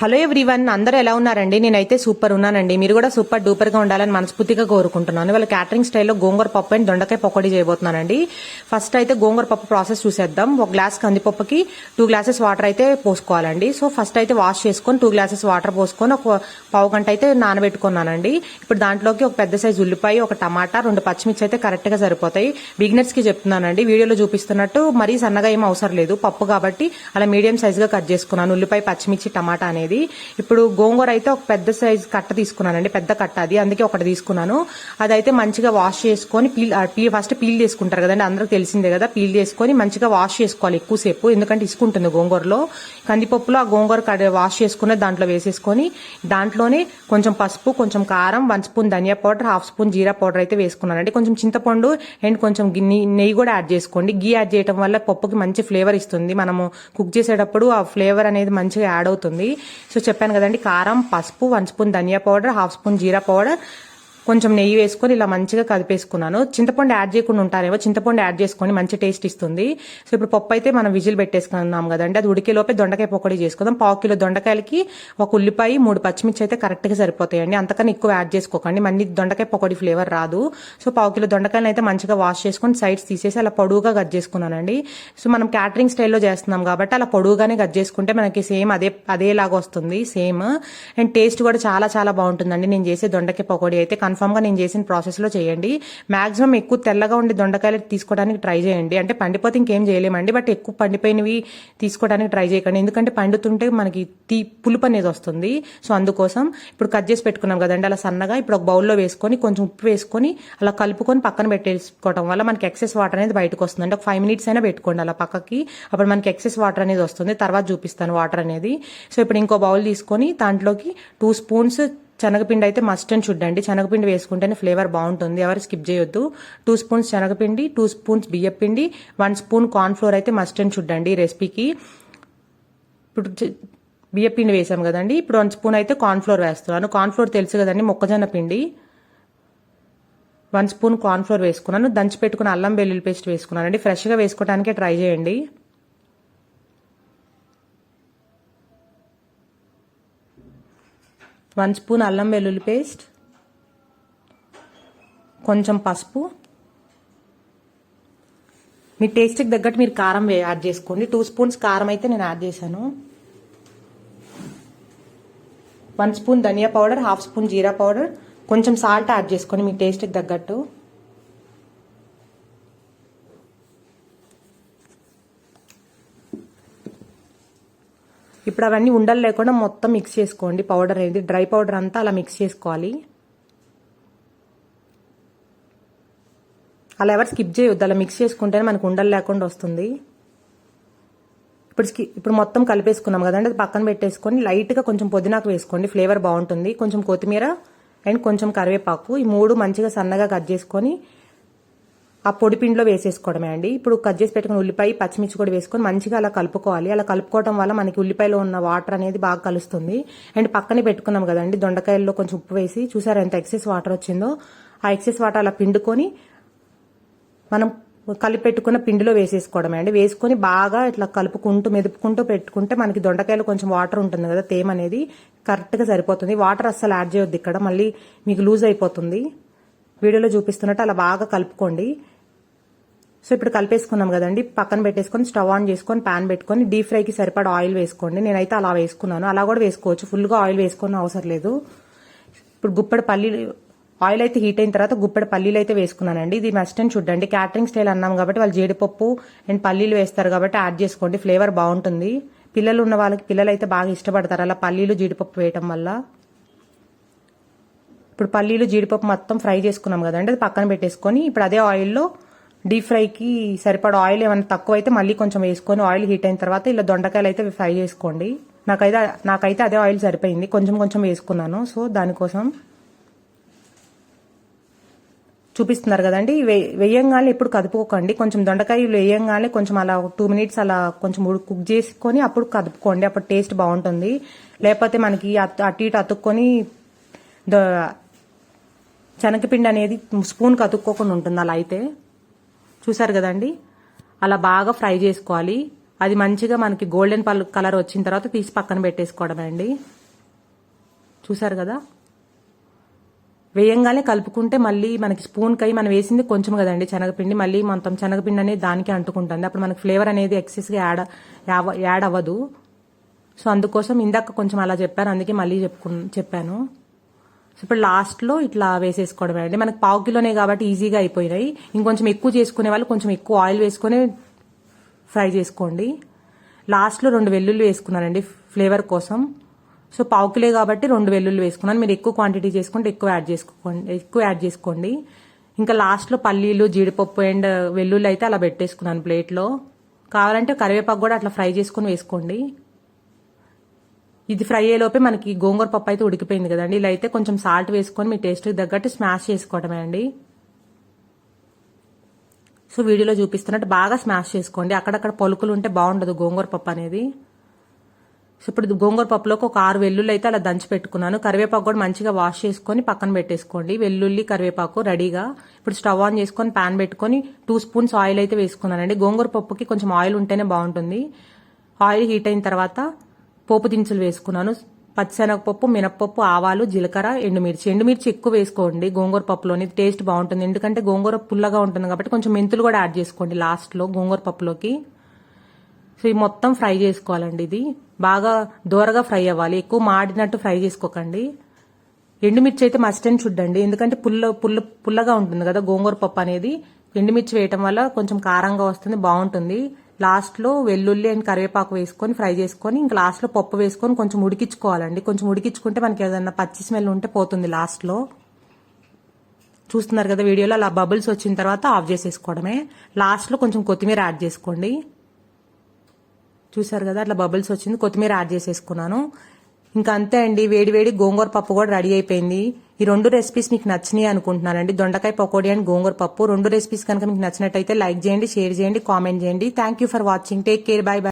Hello everyone అందరూ ఎలా ఉన్నారండి? నేనైతే సూపర్ ఉన్నానండి. మీరు కూడా సూపర్ డూపర్గా ఉండాలని మనస్ఫూర్తిగా కోరుకుంటున్నాను. వాళ్ళ క్యాటరింగ్ స్టైల్లో గోంగూర పప్పు అండ్ దొండకాయ పకోడీ చేయబోతున్నానండి. ఫస్ట్ అయితే గోంగూర పప్పు ప్రాసెస్ చూసేద్దాం. ఒక గ్లాస్ కందిపప్పుకి టూ గ్లాసెస్ వాటర్ అయితే పోసుకోవాలండి. సో ఫస్ట్ అయితే వాష్ చేసుకొని టూ గ్లాసెస్ వాటర్ పోసుకొని ఒక పావు గంట అయితే నానబెట్టుకున్నానండి. ఇప్పుడు దాంట్లోకి ఒక పెద్ద సైజు ఉల్లిపాయ ఒక టమాటా రెండు పచ్చిమిర్చి అయితే కరెక్ట్గా సరిపోతాయి. బిగినర్స్కి చెప్తున్నానండి. వీడియోలో చూపిస్తున్నట్టు మరీ సన్నగా ఏం అవసరం లేదు. పప్పు కాబట్టి అలా మీడియం సైజ్గా కట్ చేసుకున్నాను. ఉల్లిపాయ పచ్చిమిర్చి టమాటా అనేది. ఇప్పుడు గోంగూర అయితే ఒక పెద్ద సైజ్ కట్ట తీసుకున్నానండి. పెద్ద కట్ట అది. అందుకే ఒకటి తీసుకున్నాను. అదైతే మంచిగా వాష్ చేసుకొని పీల్ ఫస్ట్ పీల్ చేసుకుంటారు కదండి. అందరికి తెలిసిందే కదా. పీల్ చేసుకొని మంచిగా వాష్ చేసుకోవాలి ఎక్కువసేపు. ఎందుకంటే ఇసుకుంటుంది గోంగూరలో. కందిపప్పులో ఆ గోంగూర వాష్ చేసుకున్న దాంట్లో వేసేసుకొని దాంట్లోనే కొంచెం పసుపు కొంచెం కారం వన్ స్పూన్ ధనియా పౌడర్ హాఫ్ స్పూన్ జీరా పౌడర్ అయితే వేసుకున్నానండి. కొంచెం చింతపండు అండ్ కొంచెం నెయ్యి నెయ్యి కూడా యాడ్ చేసుకోండి. గీ యాడ్ చేయడం వల్ల పప్పుకి మంచి ఫ్లేవర్ ఇస్తుంది. మనము కుక్ చేసేటప్పుడు ఆ ఫ్లేవర్ అనేది మంచిగా యాడ్ అవుతుంది. సో చెప్పాను కదండి కారం పసుపు వన్ స్పూన్ ధనియా పౌడర్ హాఫ్ స్పూన్ జీరా పౌడర్ కొంచెం నెయ్యి వేసుకొని ఇలా మంచిగా కలిపేసుకున్నాను. చింతపండు యాడ్ చేయకుండా ఉంటారేమో చింతపండు యాడ్ చేసుకొని మంచి టేస్ట్ ఇస్తుంది. సో ఇప్పుడు పప్పు అయితే మనం విజిల్ పెట్టేసుకున్నాం కదండి అది ఉడికేలోపే దొండకాయ పకోడీ చేసుకుందాం. పావు కిలో దొండకాయలకి ఒక ఉల్లిపాయ మూడు పచ్చిమిర్చి అయితే కరెక్ట్గా సరిపోతాయండి. అంతకన్నా ఎక్కువ యాడ్ చేసుకోకండి మళ్ళీ దొండకాయ పకోడీ ఫ్లేవర్ రాదు. సో పావు కిలో దొండకాయలు అయితే మంచిగా వాష్ చేసుకొని సైడ్స్ తీసేసి అలా పొడువుగా కట్ చేసుకున్నానండి. సో మనం క్యాటరింగ్ స్టైల్లో చేస్తున్నాం కాబట్టి అలా పొడువుగానే కట్ చేసుకుంటే మనకి సేమ్ అదే అదేలాగా వస్తుంది సేమ్. అండ్ టేస్ట్ కూడా చాలా చాలా బాగుంటుందండి. నేను చేసే దొండకాయ పకోడీ అయితే కన్ఫామ్గా నేను చేసిన ప్రాసెస్లో చేయండి. మాక్సిమం ఎక్కువ తెల్లగా ఉండే దొండకాయలు తీసుకోవడానికి ట్రై చేయండి. అంటే పండిపోతే ఇంకేం చేయలేమండి. బట్ ఎక్కువ పండిపోయినవి తీసుకోవడానికి ట్రై చేయకండి. ఎందుకంటే పండుతుంటే మనకి తీ పులుపు అనేది వస్తుంది. సో అందుకోసం ఇప్పుడు కట్ చేసి పెట్టుకున్నాం కదండి. అలా సన్నగా ఇప్పుడు ఒక బౌల్లో వేసుకొని కొంచెం ఉప్పు వేసుకొని అలా కలుపుకొని పక్కన పెట్టేసుకోవడం వల్ల మనకి ఎక్సెస్ వాటర్ అనేది బయటకు వస్తుంది. అంటే ఒక ఫైవ్ మినిట్స్ అయినా పెట్టుకోండి అలా పక్కకి. అప్పుడు మనకి ఎక్సెస్ వాటర్ అనేది వస్తుంది. తర్వాత చూపిస్తాను వాటర్ అనేది. సో ఇప్పుడు ఇంకో బౌల్ తీసుకొని దాంట్లోకి టూ స్పూన్స్ శనగపిండి అయితే మస్ట్ అండ్. చూడండి శనగపిండి వేసుకుంటేనే ఫ్లేవర్ బాగుంటుంది. ఎవరు స్కిప్ చేయొద్దు. టూ స్పూన్స్ శనగపిండి టూ స్పూన్స్ బియ్యపిండి వన్ స్పూన్ కార్న్ ఫ్లోర్ అయితే మస్ట్ అండ్ చూడండి రెసిపీకి ఇప్పుడు బియ్యపిండి వేసాం కదండి. ఇప్పుడు వన్ స్పూన్ అయితే కార్న్ ఫ్లోర్ వేస్తున్నాను. కార్న్ఫ్లోర్ తెలుసు కదండి మొక్కజొన్న పిండి. వన్ స్పూన్ కార్న్ఫ్లోర్ వేసుకున్నాను. దంచి పెట్టుకున్న అల్లం వెల్లుల్లి పేస్ట్ వేసుకున్నానండి. ఫ్రెష్గా వేసుకోవడానికే ట్రై చేయండి. వన్ స్పూన్ అల్లం వెల్లుల్లి పేస్ట్ కొంచెం పసుపు. మీ టేస్ట్కి తగ్గట్టు మీరు కారం వే- యాడ్ చేసుకోండి. టూ స్పూన్స్ కారం అయితే నేను యాడ్ చేశాను. వన్ స్పూన్ ధనియా పౌడర్ హాఫ్ స్పూన్ జీరా పౌడర్. కొంచెం సాల్ట్ యాడ్ చేసుకోండి మీ టేస్ట్కి తగ్గట్టు. ఇప్పుడు అవన్నీ ఉండలు లేకుండా మొత్తం మిక్స్ చేసుకోండి. పౌడర్ అనేది డ్రై పౌడర్ అంతా అలా మిక్స్ చేసుకోవాలి. అలా ఎవరు స్కిప్ చేయొద్దు. అలా మిక్స్ చేసుకుంటేనే మనకు ఉండలు లేకుండా వస్తుంది. ఇప్పుడు స్కి ఇప్పుడు మొత్తం కలిపేసుకున్నాం కదండి. అది పక్కన పెట్టేసుకొని లైట్గా కొంచెం పుదీనాకు వేసుకోండి. ఫ్లేవర్ బాగుంటుంది. కొంచెం కొత్తిమీర అండ్ కొంచెం కరివేపాకు. ఈ మూడు మంచిగా సన్నగా కట్ చేసుకొని ఆ పొడి పిండిలో వేసేసుకోవడమే అండి. ఇప్పుడు కట్ చేసి పెట్టుకున్న ఉల్లిపాయ పచ్చిమిర్చి కూడా వేసుకొని మంచిగా అలా కలుపుకోవాలి. అలా కలుపుకోవడం వల్ల మనకి ఉల్లిపాయలో ఉన్న వాటర్ అనేది బాగా కలుస్తుంది. అండ్ పక్కనే పెట్టుకున్నాం కదండి దొండకాయల్లో కొంచెం ఉప్పు వేసి చూసారు ఎంత ఎక్సెస్ వాటర్ వచ్చిందో? ఆ ఎక్సెస్ వాటర్ అలా పిండుకొని మనం కలిపి పెట్టుకున్న పిండిలో వేసేసుకోవడమే అండి. వేసుకొని బాగా ఇట్లా కలుపుకుంటూ మెదుపుకుంటూ పెట్టుకుంటే మనకి దొండకాయలు కొంచెం వాటర్ ఉంటుంది కదా తేమ అనేది కరెక్ట్గా సరిపోతుంది. వాటర్ అస్సలు యాడ్ చేయొద్దు ఇక్కడ మళ్ళీ మీకు లూజ్ అయిపోతుంది. వీడియోలో చూపిస్తున్నట్టు అలా బాగా కలుపుకోండి. సో ఇప్పుడు కలిపేసుకున్నాం కదండి. పక్కన పెట్టేసుకొని స్టవ్ ఆన్ చేసుకొని పాన్ పెట్టుకొని డీప్ ఫ్రైకి సరిపడా ఆయిల్ వేసుకోండి. నేనైతే అలా వేసుకున్నాను. అలా కూడా వేసుకోవచ్చు. ఫుల్గా ఆయిల్ వేసుకున్న అవసరం లేదు. ఇప్పుడు గుప్పెడు పల్లీలు ఆయిల్ అయితే హీట్ అయిన తర్వాత గుప్పెడు పల్లీలు అయితే వేసుకున్నానండి. ఇది మస్ట్ చూడండి క్యాటరింగ్ స్టైల్ అన్నాం కాబట్టి వాళ్ళు జీడిపప్పు అండ్ పల్లీలు వేస్తారు కాబట్టి యాడ్ చేసుకోండి. ఫ్లేవర్ బాగుంటుంది. పిల్లలు ఉన్న వాళ్ళకి పిల్లలు అయితే బాగా ఇష్టపడతారు. అలా పల్లీలు జీడిపప్పు వేయటం వల్ల. ఇప్పుడు పల్లీలు జీడిపప్పు మొత్తం ఫ్రై చేసుకున్నాం కదండి. అది పక్కన పెట్టేసుకొని ఇప్పుడు అదే ఆయిల్లో డీప్ ఫ్రైకి సరిపడా ఆయిల్ ఏమైనా తక్కువ అయితే మళ్ళీ కొంచెం వేసుకొని ఆయిల్ హీట్ అయిన తర్వాత ఇలా దొండకాయలు అయితే ఫ్రై చేసుకోండి. నాకైతే నాకైతే అదే ఆయిల్ సరిపోయింది. కొంచెం కొంచెం వేసుకున్నాను. సో దానికోసం చూపిస్తున్నారు కదండి. వే- వేయంగానే ఎప్పుడు కదుపుకోకండి. కొంచెం దొండకాయలు వేయంగానే కొంచెం అలా టూ మినిట్స్ అలా కొంచెం కుక్ చేసుకొని అప్పుడు కదుపుకోండి. అప్పుడు టేస్ట్ బాగుంటుంది. లేకపోతే మనకి అటు ఇటు అతుక్కొని శనగపిండి అనేది స్పూన్ కతుక్కోకుండా ఉంటుంది అలా అయితే. చూసారు కదండి? అలా బాగా ఫ్రై చేసుకోవాలి. అది మంచిగా మనకి గోల్డెన్ పల్ కలర్ వచ్చిన తర్వాత తీసి పక్కన పెట్టేసుకోవడమే అండి. చూసారు కదా? వేయంగానే కలుపుకుంటే మళ్ళీ మనకి స్పూన్ కై మనం వేసింది కొంచెం కదండి శనగపిండి. మళ్ళీ మొత్తం శనగపిండి అనేది దానికి అంటుకుంటుంది. అప్పుడు మనకి ఫ్లేవర్ అనేది ఎక్సెస్గా యాడ్ యావ- యాడ్ అవ్వదు. సో అందుకోసం ఇందాక కొంచెం అలా చెప్పాను అందుకే మళ్ళీ చెప్పుకు చెప్పాను. సో ఇప్పుడు లాస్ట్లో ఇట్లా వేసేసుకోవడమే అండి. మనకు పావు కిలోనే కాబట్టి ఈజీగా అయిపోయినాయి. ఇంకొంచెం ఎక్కువ చేసుకునే వాళ్ళు కొంచెం ఎక్కువ ఆయిల్ వేసుకొని ఫ్రై చేసుకోండి. లాస్ట్లో రెండు వెల్లుల్లి వేసుకున్నానండి ఫ్లేవర్ కోసం. సో పావు కిలో కాబట్టి రెండు వెల్లుల్లి వేసుకున్నాను. మీరు ఎక్కువ క్వాంటిటీ చేసుకుంటే ఎక్కువ యాడ్ చేసుకోండి. ఎక్కువ యాడ్ చేసుకోండి. ఇంకా లాస్ట్లో పల్లీలు జీడిపప్పు అండ్ వెల్లుల్లి అయితే అలా పెట్టేసుకున్నాను ప్లేట్లో కావాలంటే కరివేపాకు కూడా అట్లా ఫ్రై చేసుకుని వేసుకోండి. ఇది ఫ్రై అయ్యేలోపే మనకి గోంగూర పప్పు అయితే ఉడికిపోయింది కదండి. ఇలా అయితే కొంచెం సాల్ట్ వేసుకొని మీ టేస్ట్కి తగ్గట్టు స్మాష్ చేసుకోవడమే అండి. సో వీడియోలో చూపిస్తున్నట్టు బాగా స్మాష్ చేసుకోండి. అక్కడక్కడ పలుకులు ఉంటే బాగుండదు గోంగూర పప్పు అనేది. సో ఇప్పుడు ఇది గోంగూర పప్పులోకి ఒక ఆరు వెల్లుల్లి అయితే అలా దంచి పెట్టుకున్నాను. కరివేపాకు కూడా మంచిగా వాష్ చేసుకొని పక్కన పెట్టేసుకోండి. వెల్లుల్లి కరివేపాకు రెడీగా. ఇప్పుడు స్టవ్ ఆన్ చేసుకొని పాన్ పెట్టుకొని టూ స్పూన్స్ ఆయిల్ అయితే వేసుకున్నానండి. గోంగూర పప్పుకి కొంచెం ఆయిల్ ఉంటేనే బాగుంటుంది. ఆయిల్ హీట్ అయిన తర్వాత పోపు దినుసులు వేసుకున్నాను. పచ్చిశనగపప్పు మినప్పప్పు ఆవాలు జీలకర్ర ఎండుమిర్చి. ఎండుమిర్చి ఎక్కువ వేసుకోండి. గోంగూర పప్పులోని టేస్ట్ బాగుంటుంది. ఎందుకంటే గోంగూర పుల్లగా ఉంటుంది కాబట్టి కొంచెం మెంతులు కూడా యాడ్ చేసుకోండి లాస్ట్లో గోంగూర పప్పులోకి. సో ఇది మొత్తం ఫ్రై చేసుకోవాలండి ఇది. బాగా దూరగా ఫ్రై అవ్వాలి. ఎక్కువ మాడినట్టు ఫ్రై చేసుకోకండి. ఎండుమిర్చి అయితే మస్ట్ అండ్ చూడండి ఎందుకంటే పుల్ల పుల్ల పుల్లగా ఉంటుంది కదా గోంగూర పప్పు అనేది. ఎండుమిర్చి వేయటం వల్ల కొంచెం కారంగా వస్తుంది బాగుంటుంది. లాస్ట్లో వెల్లుల్లి అండ్ కరివేపాకు వేసుకొని ఫ్రై చేసుకొని ఇంకా లాస్ట్లో పప్పు వేసుకొని కొంచెం ఉడికించుకోవాలండి. కొంచెం ఉడికించుకుంటే మనకి ఏదైనా పచ్చి స్మెల్ ఉంటే పోతుంది లాస్ట్లో. చూస్తున్నారు కదా వీడియోలో అలా బబుల్స్ వచ్చిన తర్వాత ఆఫ్ చేసేసుకోవడమే. లాస్ట్లో కొంచెం కొత్తిమీర యాడ్ చేసుకోండి. చూసారు కదా అట్లా బబుల్స్ వచ్చింది. కొత్తిమీర యాడ్ చేసేసుకున్నాను. ఇంకా అంతే అండి. వేడి వేడి గోంగూర పప్పు కూడా రెడీ అయిపోయింది. ఈ రెండు రెసిపీస్ మీకు నచ్చినాయి అనుకుంటున్నానండి. దొండకాయ పకోడీ అండ్ గోంగూర పప్పు రెండు రెసిపీస్ కనుక మీకు నచ్చినట్టయితే లైక్ చేయండి షేర్ చేయండి కామెంట్ చేయండి. Thank you for watching take care bye bye